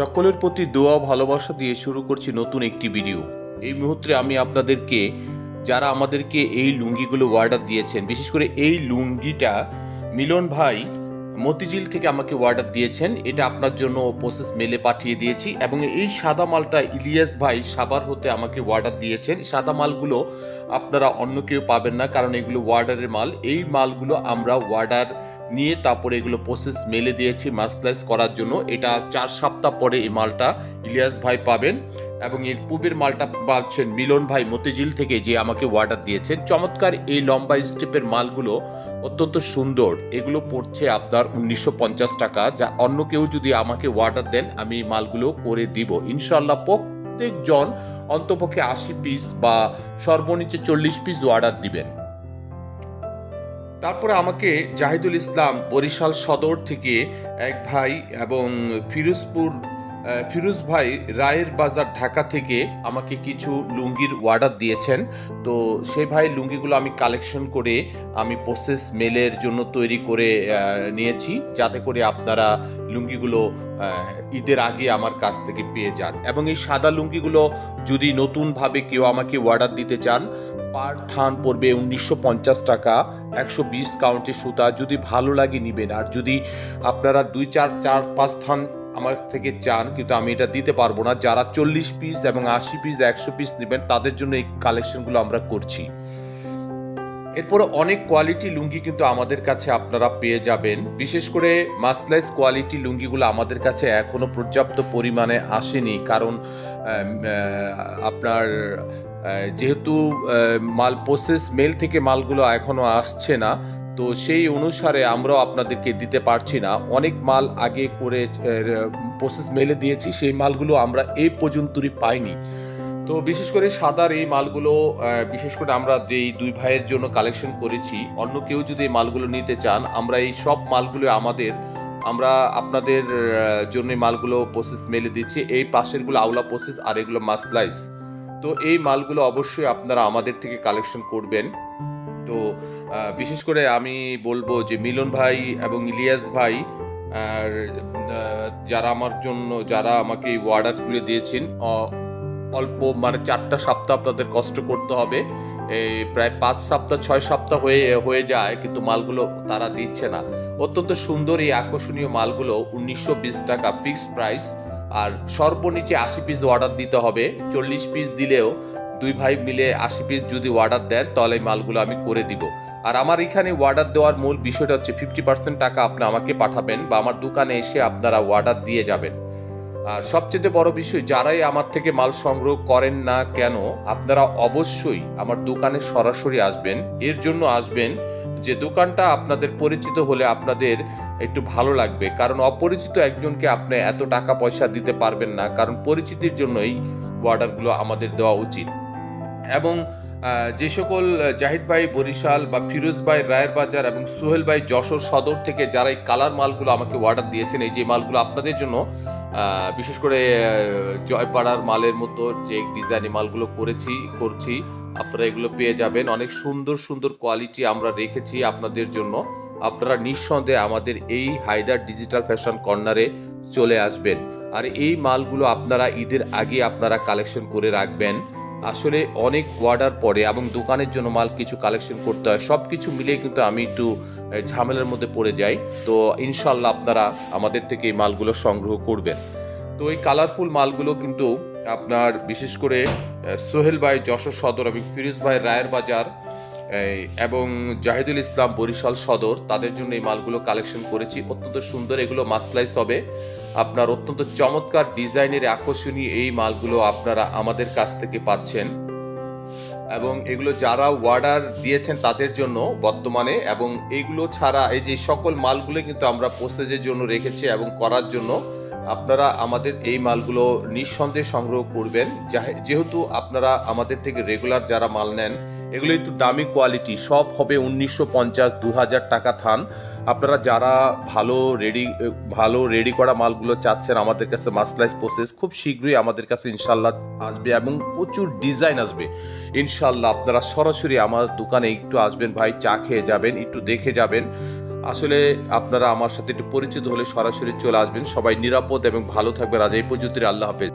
সকলের প্রতি দোয়া ভালোবাসা দিয়ে শুরু করছি নতুন একটি ভিডিও। এই মুহূর্তে আমি আপনাদেরকে, যারা আমাদেরকে এই লুঙ্গিগুলো অর্ডার দিয়েছেন, বিশেষ করে এই লুঙ্গিটা, মিলন ভাই মতিঝিল থেকে আমাকে অর্ডার দিয়েছেন। এটা আপনার জন্য প্রসেস মেলে পাঠিয়ে দিয়েছি এবং এই সাদা মালটা ইলিয়াস ভাই সাবার হতে আমাকে অর্ডার দিয়েছেন। সাদা মালগুলো আপনারা অন্য কেউ পাবেন না, কারণ এগুলো ওয়ার্ডারের মাল। এই মালগুলো আমরা ওয়ার্ডার নিয়ে তারপরে এগুলো প্রসেস মেলে দিয়েছি মাসলাইজ করার জন্য। এটা চার সপ্তাহ পরে এই মালটা ইলিয়াস ভাই পাবেন এবং এর পূবের মালটা পাচ্ছেন মিলন ভাই মতিঝিল থেকে যে আমাকে অর্ডার দিয়েছেন। চমৎকার এই লম্বা স্টেপের মালগুলো অত্যন্ত সুন্দর। এগুলো পড়ছে আপনার উনিশশো পঞ্চাশ টাকা, যা অন্য কেউ যদি আমাকে অর্ডার দেন, আমি এই মালগুলো করে দিব। ইনশাল্লাহ প্রত্যেকজন অন্তপক্ষে আশি পিস বা সর্বনিচে চল্লিশ পিস অর্ডার দিবেন। তারপরে আমাকে জাহিদুল ইসলাম বরিশাল সদর থেকে এক ভাই এবং ফিরোজপুর ফিরোজ ভাই রায়ের বাজার ঢাকা থেকে আমাকে কিছু লুঙ্গির অর্ডার দিয়েছেন। তো সেই ভাই লুঙ্গিগুলো আমি কালেকশন করে আমি প্রসেস মেলের জন্য তৈরি করে নিয়েছি যাতে করে আপনারা লুঙ্গিগুলো ঈদের আগে আমার কাছ থেকে পেয়ে যান। এবং এই সাদা লুঙ্গিগুলো যদি নতুনভাবে কেউ আমাকে অর্ডার দিতে চান পার থান পড়বে উনিশশো পঞ্চাশ টাকা, একশো বিশ কাউন্টের সুতা। যদি ভালো লাগে নিবেন, আর যদি আপনারা দুই চার চার, পাঁচ থান আমার থেকে চান, কিন্তু আমি এটা দিতে পারব না, যারা চল্লিশ পিস এবং আশি পিস, একশো পিস নেবেন, তাদের জন্য এই কালেকশনগুলো আমরা করছি। এরপরে অনেক কোয়ালিটি লুঙ্গি কিন্তু আমাদের কাছে আপনারা পেয়ে যাবেন। বিশেষ করে মাসলাইজ কোয়ালিটি লুঙ্গিগুলো আমাদের কাছে এখনও পর্যাপ্ত পরিমাণে আসেনি, কারণ আপনার যেহেতু মাল প্রসেস মেল থেকে মালগুলো এখনও আসছে না, তো সেই অনুসারে আমরাও আপনাদেরকে দিতে পারছি না। অনেক মাল আগে করে প্রসেস মেলে দিয়েছি, সেই মালগুলো আমরা এই পর্যন্তই পাইনি। তো বিশেষ করে সাদার এই মালগুলো বিশেষ করে আমরা যেই দুই ভাইয়ের জন্য কালেকশন করেছি, অন্য কেউ যদি এই মালগুলো নিতে চান, আমরা এই সব মালগুলো আমাদের, আমরা আপনাদের জন্য মালগুলো প্রসেস মেলে দিচ্ছি। এই পাশেরগুলো আউলা প্রসেস আর এগুলো মাসলাইস তো এই মালগুলো অবশ্যই আপনারা আমাদের থেকে কালেকশন করবেন। তো বিশেষ করে আমি বলব যে মিলন ভাই এবং ইলিয়াস ভাই, আর যারা আমার জন্য, যারা আমাকে এই অর্ডারগুলো দিয়েছেন অল্প মানে চারটা সপ্তাহ আপনাদের কষ্ট করতে হবে। এই প্রায় পাঁচ সপ্তাহ, ছয় সপ্তাহ হয়ে হয়ে যায়, কিন্তু মালগুলো তারা দিচ্ছে না। অত্যন্ত সুন্দর এই আকর্ষণীয় মালগুলো, উনিশশো বিশ টাকা ফিক্সড প্রাইস আর সর্বনিচে আশি পিস অর্ডার দিতে হবে। চল্লিশ পিস দিলেও দুই ভাই মিলে আশি পিস যদি অর্ডার দেন, তাহলে মালগুলো আমি করে দিব। আর আমার এখানে অর্ডার দেওয়ার মূল বিষয়টা হচ্ছে ফিফটি পার্সেন্ট টাকা আপনি আমাকে পাঠাবেন বা আমার দোকানে এসে আপনারা অর্ডার দিয়ে যাবেন। আর সবচেয়ে বড় বিষয়, যারাই আমার থেকে মাল সংগ্রহ করেন না কেন, আপনারা অবশ্যই আমার দোকানে সরাসরি আসবেন। এর জন্য আসবেন যে দোকানটা আপনাদের পরিচিত হলে আপনাদের একটু ভালো লাগবে। কারণ অপরিচিত একজনকে আপনি এত টাকা পয়সা দিতে পারবেন না। কারণ পরিচিতির জন্যই অর্ডারগুলো আমাদের দেওয়া উচিত। এবং যে সকল জাহিদ ভাই, বরিশাল বা ফিরোজ ভাই, রায়ের বাজার এবং সোহেল ভাই, যশোর সদর থেকে যারা এই কালার মালগুলো আমাকে অর্ডার দিয়েছেন, এই যে মালগুলো আপনাদের জন্য বিশেষ করে জয়পাড়ার মালের মতো যে ডিজাইনের মালগুলো করেছি, করছি আপনারা এগুলো পেয়ে যাবেন। অনেক সুন্দর সুন্দর কোয়ালিটি আমরা রেখেছি আপনাদের জন্য। আপনারা নিঃসন্দেহে আমাদের এই হায়দার ডিজিটাল ফ্যাশন কর্নারে চলে আসবেন। আর এই মালগুলো আপনারা ঈদের আগে আপনারা কালেকশন করে রাখবেন। আসলে অনেক অর্ডার পড়ে এবং দোকানের জন্য মাল কিছু কালেকশন করতে হয়। সব কিছু মিলিয়ে কিন্তু আমি একটু ঝামেলার মধ্যে পড়ে যাই। তো ইনশাল্লাহ আপনারা আমাদের থেকে এই মালগুলো সংগ্রহ করবেন। তো এই কালারফুল মালগুলো কিন্তু আপনার বিশেষ করে সোহেল ভাই, যশোর সদর এবং ফিরোজ ভাই রায়ের বাজার এবং জাহিদুল ইসলাম বরিশাল সদর, তাদের জন্য এই মালগুলো কালেকশন করেছি। অত্যন্ত সুন্দর, এগুলো মাসলাইস হবে। আপনার অত্যন্ত চমৎকার ডিজাইনের আকর্ষণীয় এই মালগুলো আপনারা আমাদের কাছ থেকে পাচ্ছেন। এবং এগুলো যারা অর্ডার দিয়েছেন তাদের জন্য বর্তমানে, এবং এইগুলো ছাড়া এই যে সকল মালগুলো কিন্তু আমরা প্রসেসের জন্য রেখেছি এবং করার জন্য আপনারা আমাদের এই মালগুলো নিঃসন্দেহে সংগ্রহ করবেন। যাহে- যেহেতু আপনারা আমাদের থেকে রেগুলার যারা মাল নেন, এগুলো একটু দামি কোয়ালিটি সব হবে উনিশশো পঞ্চাশ, দু হাজার টাকা থান। আপনারা যারা ভালো রেডি ভালো রেডি করা মালগুলো চাচ্ছেন আমাদের কাছে মাসলাইজ প্রসেস খুব শীঘ্রই আমাদের কাছে ইনশাল্লাহ আসবে এবং প্রচুর ডিজাইন আসবে। ইনশাল্লাহ আপনারা সরাসরি আমার দোকানে একটু আসবেন ভাই, চা খেয়ে যাবেন, একটু দেখে যাবেন। আসলে আপনারা আমার সাথে একটু পরিচিত হলে সরাসরি চলে আসবেন। সবাই নিরাপদ এবং ভালো থাকবে আজ এই পর্যন্ত আল্লাহ হাফেজ।